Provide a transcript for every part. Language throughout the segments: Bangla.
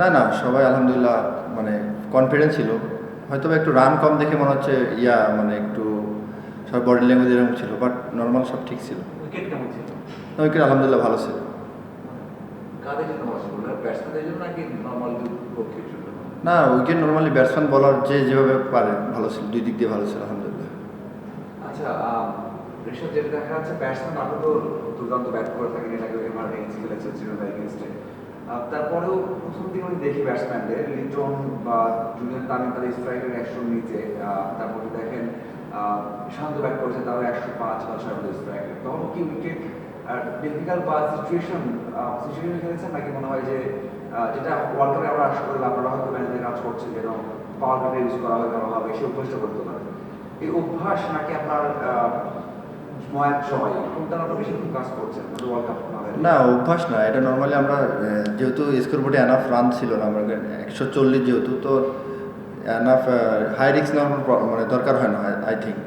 না না সবাই আলহামদুলিল্লাহ মানে কনফিডেন্স ছিল। হয়তো একটু রান কম দেখে মনে হচ্ছে ইয়া মানে একটু সব বডি ল্যাঙ্গুয়েজ এরকম ছিল বাট নর্মাল সব ঠিক ছিল। উইকেট আলহামদুলিল্লাহ ভালো ছিল। না উইকেট নর্মালি ব্যাটসম্যান বলার যে যেভাবে পারে ভালো ছিল দুই দিক দিয়ে ভালো ছিল আলহামদুলিল্লাহ। আচ্ছা ঋষভ যেটা দেখা যাচ্ছে ব্যাটসম্যান আরও তো দুর্দান্ত ব্যাট করে থাকেন এর আগে এমআর খেলেছে শ্রীলঙ্কা এগেনস্টে তারপরেও প্রথম দিন আমি দেখি ব্যাটসম্যানদের লিটন বা জুনিয়র তামিম তাদের স্ট্রাইকের একশোর নিচে তারপরে দেখেন শান্ত ব্যাট করেছে তাও একশো পাঁচ বা ছয় স্ট্রাইকের তখন কি উইকেট ডিফিকাল্ট বা সিচুয়েশন সিচুয়েশন খেলেছেন? নাকি মনে হয় যে যেটা ওয়ার্ল্ড কাপে আমরা আশা করি আপনারা হয়তো ম্যানেজের কাজ করছে যেন পাওয়ার কাপে ইউজ করা হয় করা হবে, সে অভ্যাসটা করতে পারে এই অভ্যাস নাকি আপনার না অভ্যাস না। এটা নর্মালি আমরা যেহেতু স্কোর বোর্ডে এনাফ রান ছিল না আমার একশো চল্লিশ যেহেতু তো এনাফ হাই রিক্স নর্মাল মানে দরকার হয় না আই থিঙ্ক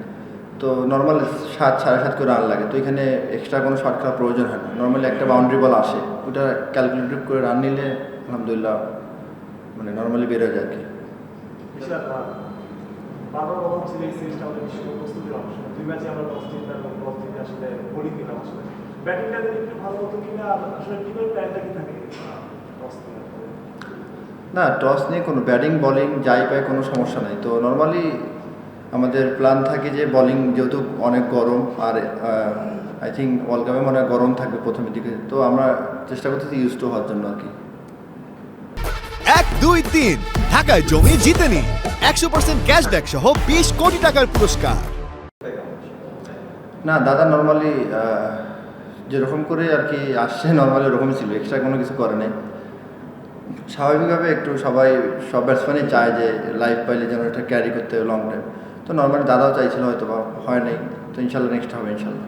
তো নর্মাল সাত সাড়ে সাত করে রান লাগে। তো এখানে এক্সট্রা কোনো শর্ট খেলার প্রয়োজন হয় না। নর্মালি একটা বাউন্ডারি বল আসে। ওটা ক্যালকুলেটিভ করে রান নিলে আলহামদুলিল্লাহ মানে নর্মালি বেরোয় যায় আর কি। ছিল এই সিরিজটা আমাদের বিশ্বকাপ প্রস্তুতির অংশ দুই ম্যাচে আমরা আসলে দিলাম আসলে ব্যাটিংটা যদি একটু ভালো হতো কিনা, আসলে প্ল্যানটা কি থাকে? না টস নিয়ে কোনো ব্যাটিং বলিং যাই পায় কোনো সমস্যা নাই। তো নর্মালি আমাদের প্ল্যান থাকে যে বলিং যেহেতু অনেক গরম আর আই থিঙ্ক ওয়ার্ল্ড কাপে মনে হয় গরম থাকবে প্রথমের দিকে। তো আমরা চেষ্টা করতেছি ইউজ টু হওয়ার জন্য আর কি। দুই তিন ঢাকায় জমি জিতে নিন একশো পার্সেন্ট ক্যাশব্যাক সহ বিশ কোটি টাকার পুরস্কার। না দাদা নর্মালি যেরকম করে আর কি আসছে নর্মালি ওরকমই ছিল। এক্সট্রা কোনো কিছু করে নাই। স্বাভাবিকভাবে একটু সবাই সব ব্যাটসম্যানই চায় যে লাইফ পাইলে যেন এটা ক্যারি করতে হবে লং টাইম তো নর্মালি দাদাও চাইছিল হয়তো বা হয় নাই। তো ইনশাল্লাহ নেক্সট হবে ইনশাল্লাহ।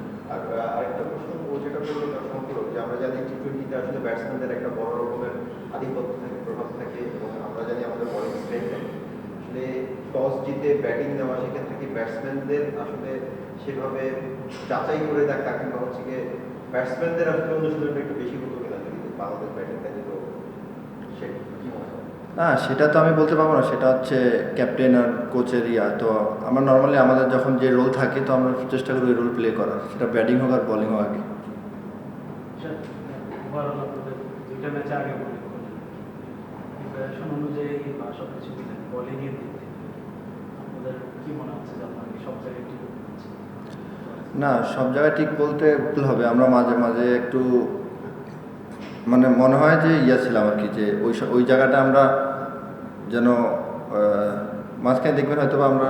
আরেকটা প্রশ্ন ও যেটা বলল তার সম্পর্ক যে আমরা জানি টি টোয়েন্টিতে আসলে ব্যাটসম্যানদের একটা বড় রকমের আধিপত্য থাকে প্রভাব থাকে এবং আমরা জানি আমাদের বলিং স্ট্রেংথ আসলে টস জিতে ব্যাটিং নেওয়া সেক্ষেত্রে কি ব্যাটসম্যানদের আসলে সেভাবে যাচাই করে দেখা কিংবা হচ্ছে গিয়ে ব্যাটসম্যানদের আসলে অনুশীলনটা একটু বেশি হতো কিনা যদি বাংলাদেশ ব্যাটিংটা যেত কি মনে হয়? না সেটা তো আমি বলতে পারব না। সেটা হচ্ছে ক্যাপ্টেন আর কোচের ইয়া। তো আমরা নর্মালি আমাদের যখন যে রোল থাকে তো আমরা চেষ্টা করি ওই রোল প্লে করার। সেটা ব্যাটিং হোক আর বলিং হোক আগে। প্রিপারেশন অনুযায়ী বা সব কিছু বোলিংয়ের দিক থেকে আপনাদের কি মনে হচ্ছে যে আপনার সব জায়গায় ঠিক না, সব জায়গায় ঠিক বলতে ভুল হবে। আমরা মাঝে মাঝে একটু মানে মনে হয় যে ইয়া ছিলাম আর কি, যে ওই ওই জায়গাটা আমরা যেন মাঝখানে দেখবেন হয়তো আমরা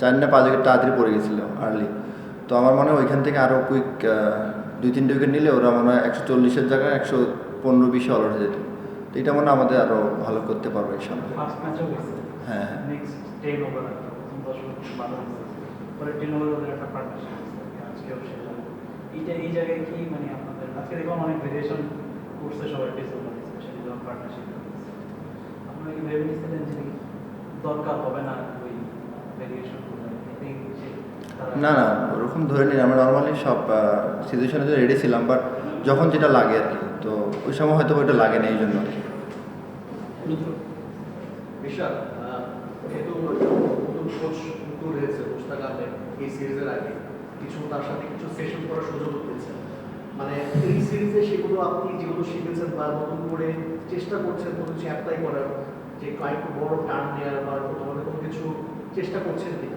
চার না পাঁচ উইকেট তাড়াতাড়ি পড়ে গেছিল আর্লি তো আমার মনে হয় ওইখান থেকে আরও কুইক দুই তিনটে উইকেট নিলে ওরা মনে হয় একশো চল্লিশের জায়গায় একশো পনেরো, বিশে অল হয়ে যেত। এটা মনে আমাদের আরও ভালো করতে পারব এই সামনে। হ্যাঁ দরকার হবে না ওই ভেরিয়েশন না না, ওরকম ধরে নিন আমরা নর্মালি সব সিচুয়েশনে তো রেডি ছিলাম বাট যখন যেটা লাগে আর কি, তো ওই সময় হয়তো ওইটা লাগে না এই জন্য আর কি। বিশাল যেহেতু এই সিরিজের আগে, কিছু তার সাথে কিছু সেশন করার সুযোগ মানে এই সিরিজে সেগুলো আপনি যেগুলো শিখেছেন নতুন করে চেষ্টা করছেন, কোনো যে বড় কোনো কিছু চেষ্টা করছেন কি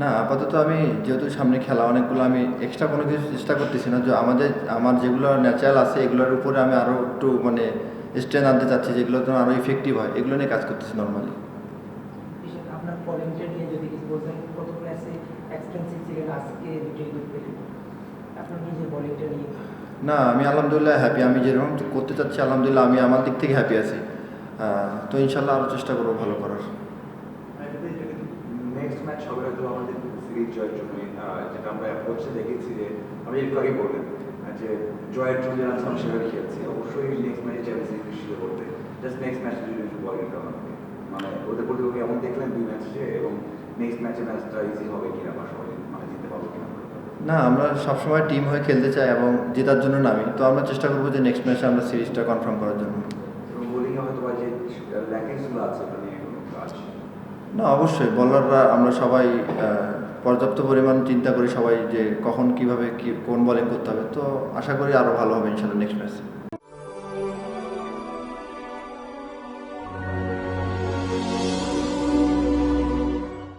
না আপাতত আমি যেহেতু সামনে খেলা অনেকগুলো আমি এক্সট্রা কোনো কিছু চেষ্টা করতেছি না। যে আমাদের আমার যেগুলো ন্যাচারাল আছে এগুলোর উপরে আমি আরও একটু মানে স্ট্রেন আনতে চাচ্ছি যেগুলো তো আরও ইফেক্টিভ হয় এগুলো নিয়ে কাজ করতেছি নর্মালি না আমি আলহামদুলিল্লাহ হ্যাপি আমি যেরকম করতে চাচ্ছি আলহামদুলিল্লাহ আমি আমার দিক থেকে হ্যাপি আছি। তো ইনশাল্লাহ আরও চেষ্টা করব ভালো করার। নেক্সট ম্যাচ হবে হয়তো আমাদের সিরিজ জয়ের জন্য যেটা আমরা অ্যাপ্রোচে দেখেছি যে আমি একটু আগে বললেন যে জয়ের জন্য যেন আমি সেভাবে খেলছি অবশ্যই নেক্সট ম্যাচে চ্যালেঞ্জ নিশ্চিত করতে জাস্ট নেক্সট ম্যাচ যদি একটু বলেন মানে ওদের প্রতি এমন দেখলেন দুই ম্যাচে এবং নেক্সট ম্যাচে ম্যাচটা ইজি হবে কিনা বা সবাই মানে জিততে পারব কিনা না আমরা সবসময় টিম হয়ে খেলতে চাই এবং জেতার জন্য নামি। তো আমরা চেষ্টা করব যে নেক্সট ম্যাচে আমরা সিরিজটা কনফার্ম করার জন্য। বোলিংয়ে অথবা যে ল্যাকিংসগুলো আছে কোনো কাজ না, অবশ্যই। বলাররা আমরা সবাই পর্যাপ্ত পরিমাণ চিন্তা করি সবাই যে কখন কীভাবে কি, কোন বলিং করতে হবে। তো আশা করি আরও ভালো হবে ইনশাল্লাহ নেক্সট ম্যাচ